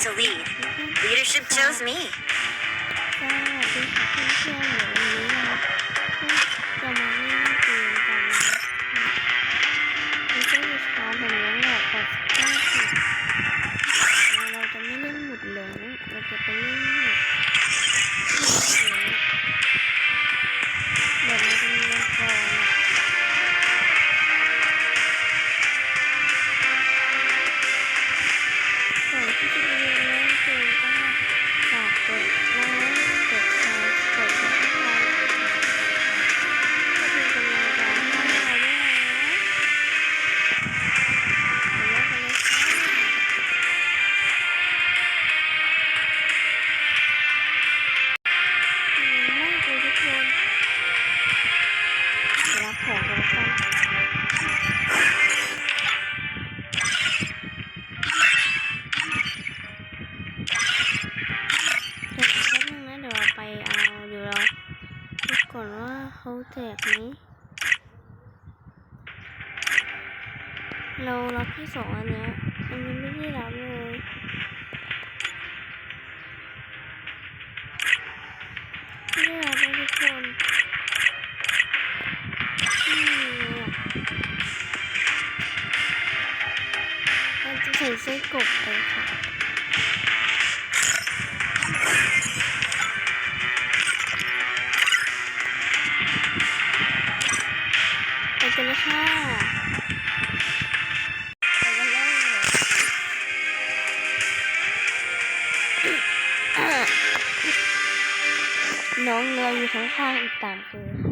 to lead. Leadership chose me. สวัสดีค่ะเพื่อนๆเดี๋ยววันนี้เราจะมาเล่นเกมกันนะคะมันก็มีช้าผมยังหลอกดห้าสิบเราจะไม่เล่นหมุดเหลืองเราจะไปเล่น รับของกันแล้วกันเดี๋ยวแป๊บนึงนะเดี๋ยวเราไปเอาเดี๋ยวเราดูก่อนว่าเขาแจกไหมเรารับที่สองอันเนี้ยอันนี้ไม่ได้รับเลยไม่ได้รับเลยทุกคน ใส่เส้กบไปค่ะไปกันเลยค่ะไปกันเลยน้องเรืออยู่ข้างๆอีกตามคือ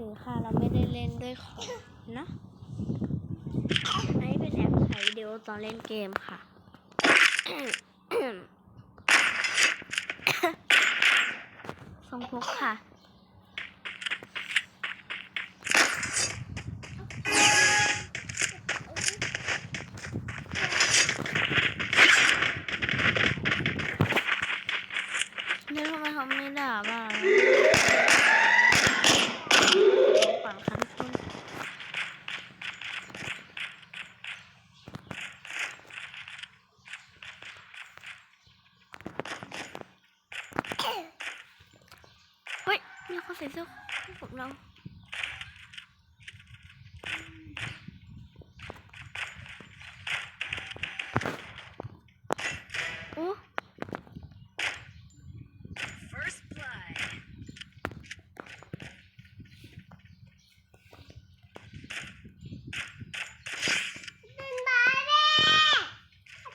ถือค่ะเราไม่ได้เล่นด้วยของเนาะอันนี้เป็นแอปถ่ายวิดีโอตอนเล่นเกมค่ะทรงพกค่ะ เนี่ยทำไมเขาไม่ด่าบ้างปังค่ะทุกคนเฮ้ยมีคนใส่เสื้อคู่กับเรา โอ้ First blood. เป็นบ้าเด้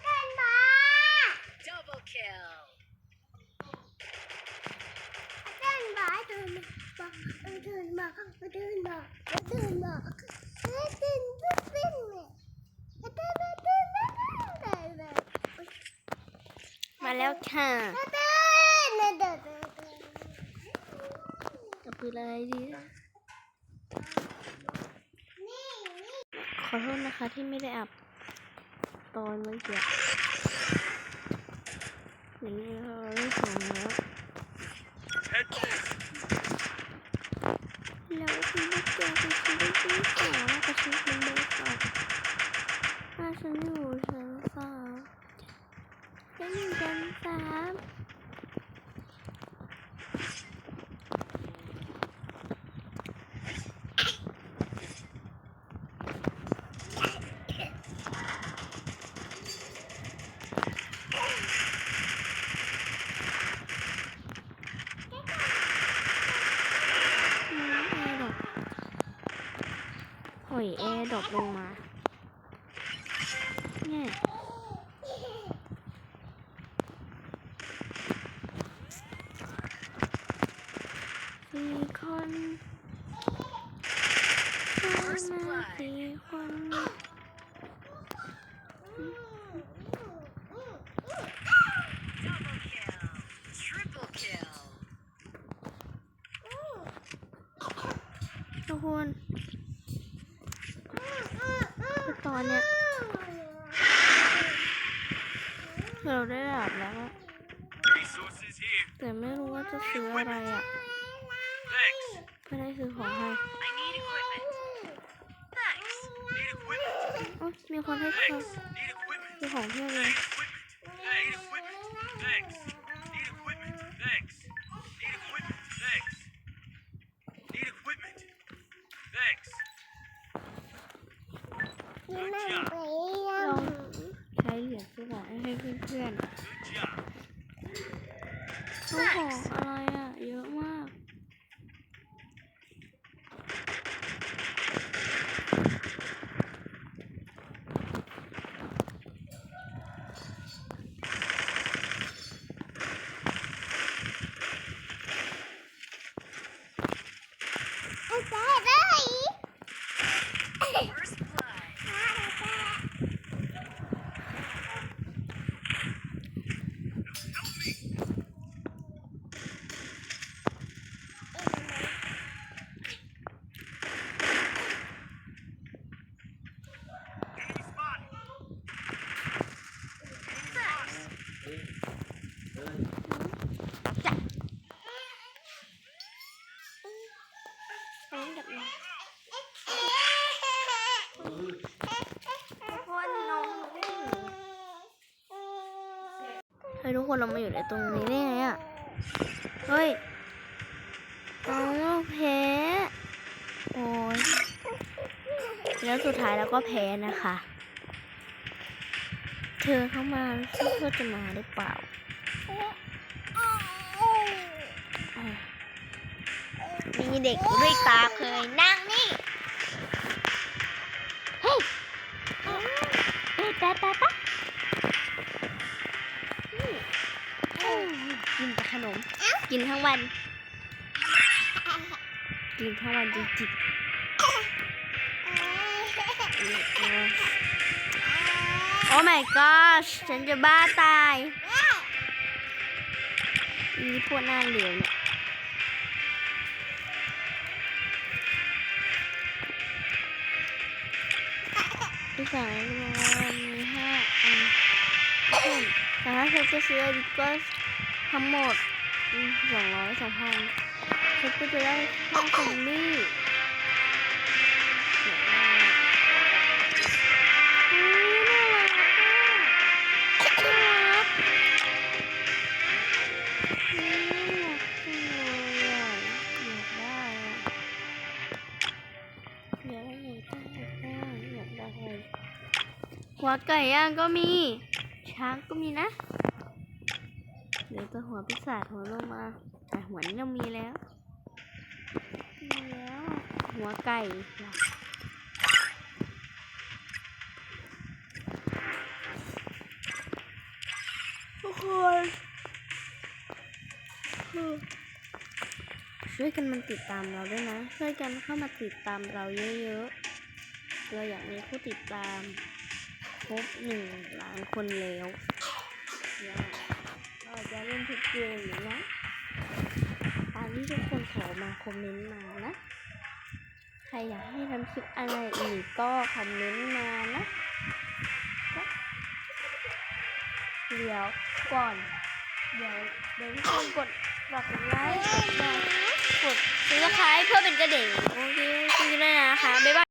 เป็นบ้า Double kill. เป็นบ้าเดินมาเดินมาเดินมาเดินมาเดินมาเดินเป็นเนี่ยเดินมาเดินมาเดินมามา แล้วค่ะเดินเดินเดินจะปืนอะไรดีขอโทษนะคะที่ไม่ได้อับตอนเมื่อกี้อย่างนี้เราได้ของแล้ว แล้วคุณลูกแกไปซื้อได้ที่สองกระชุบมันเบอร์สองถ้าฉันอยู่ชั้นสองฉันอยู่ชั้นสามอืมแอร์ดรอปหอ ยแอร์ดรอปลงมา เนี่ยสี่คนสี่คน มาสี่คนเราได้ดาบแล้ว Resources here. แต่ไม่รู้ว่าจะซื้ออะไรอะ Thanks. ไม่ได้ซื้อของให้ I need equipment. Thanks. Need equipment. โอ๊ยมีคนให้ซื้อ Thanks. Need equipment. ซื้อของเพียบเลย เหรียญซื้อของให้เพื่อน Good job. ๆซื้อของอะไรอะ เยอะมาก First blood. Enemy spotted. Thanks. เอาแบบนี้เฮ้ยทุกคนเรามาอยู่ในตรงนี้ได้ไงอะ เฮ้ยเอาแพ้โอ้ยแล้วสุดท้ายเราก็แพ้นะคะ เธอเข้ามาเพื่อจะมาหรือเปล่าอมีเด็กด้วยตาเคยนั่งนี่ ทั้งวัน กินทั้งวันจริงๆโอ้ my gosh ฉันจะบ้าตายนี่พวกหน้าเหลวเนี่ยที่สั่งมามีห้าอันซึ่งแต่ถ้าเธอจะซื้อดิก็ทั้งหมด สองร้อยสองพันเธอก็จะได้ค่าคอมมี่เดี๋ยวนะอุ๊ยารักอะน่ารักอืมน่ารักจังเลยอยากได้อยากได้อยากได้อยากได้ได้หัวไก่ย่างก็มี ช้างก็มีนะ เหลือแต่หัวปีศาจหัวโลมาแต่หัวนี้เรามีแล้วมีแล้วหัวไก่ทุกคนช่วยกันมันติดตามเราด้วยนะ ช่วยกันเข้ามาติดตามเราเยอะๆเราอยากมีผู้ติดตามครบหนึ่งล้านคนแล้ว จะเล่นทุกเกมอยู่นะตามที่ทุกคนขอมาคอมเมนต์มานะ ใครอยากให้ทำคลิปอะไรอีกก็คอมเมนต์มานะ เดี๋ยวก่อน เดี๋ยวเดี๋ยวทุกคนกดกดไลค์กดแชร์กดซับสไครต์เพื่อเป็นกระดิ่งโอเคคุยกันด้นะคะ บ๊ายบาย